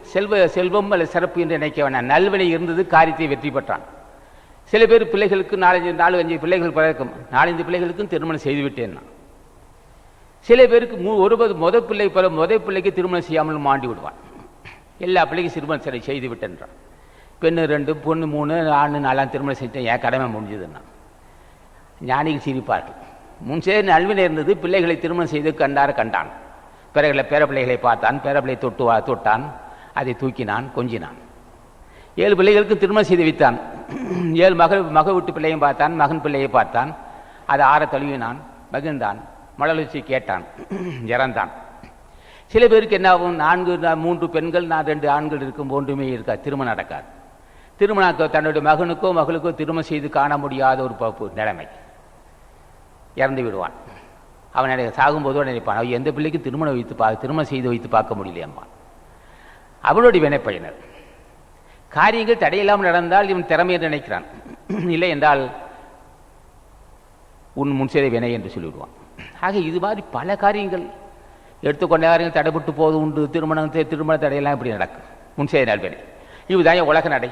செல்வ செல்வம் அல்லது சிறப்பு என்று நினைக்க வேண்டாம் நல்வினை இருந்தது காரியத்தை வெற்றி பெற்றான். சில பேர் பிள்ளைகளுக்கு நாலஞ்சு நாலு அஞ்சு பிள்ளைகள் பிறக்கும். நாலஞ்சு பிள்ளைகளுக்கும் திருமணம் செய்துவிட்டேன் நான். சில பேருக்கு மூ ஒருபது முத பிள்ளை பல முத பிள்ளைக்கு திருமணம் செய்யாமல் மாண்டி விடுவான். எல்லா பிள்ளைக்கும் திருமணம் சரி செய்து விட்டேன்றான். பெண்ணு ரெண்டு பொண்ணு மூணு ஆணு நாலாம் திருமணம் செஞ்சேன் என் கடமை முடிஞ்சதுன்னா ஞானிகள் சிரிப்பார்கள். முன்சே நல்வினை இருந்தது பிள்ளைகளை திருமணம் செய்து கண்டார கண்டான். பிறகுல பேர பிள்ளைகளை பார்த்தான். பேர பிள்ளை தொட்டு வா- தொட்டான். அதை தூக்கினான் கொஞ்சினான். ஏழு பிள்ளைகளுக்கு திருமணம் செய்து வைத்தான். ஏழு மகள் மக வீட்டு பிள்ளையும் பார்த்தான் மகன் பிள்ளையை பார்த்தான். அதை ஆற தழுவினான் மகிழ்ந்தான் மழலட்சி கேட்டான் இறந்தான். சில பேருக்கு என்ன ஆகும்? நான்கு மூன்று பெண்கள் நான் ரெண்டு ஆண்கள் இருக்கும் ஒன்றுமே இருக்கா திருமணம் நடக்காது. திருமணம் தன்னுடைய மகனுக்கோ மகளுக்கோ திருமணம் செய்து காண முடியாத ஒரு பப்பு நிலைமை. இறந்து விடுவான். அவன் நினை சாகும்போது நினைப்பான் அவன் எந்த பிள்ளைக்கும் திருமணம் வைத்து பா திருமணம் செய்து வைத்து பார்க்க முடியலையம்பான். அவனுடைய வினைப்பயனர் காரியங்கள் தடையில்லாமல் நடந்தால் இவன் திறமை என்று நினைக்கிறான். இல்லை என்றால் உன் முன் செய்த வினை என்று சொல்லிவிடுவான். ஆக இது மாதிரி பல காரியங்கள். எடுத்துக்கொண்ட காரியங்கள் தடைபட்டு போது உண்டு. திருமணம் திருமண தடையெல்லாம் இப்படி நடக்கும். முன் செய்த நாள் வினை. இதுதான் உலக நடை.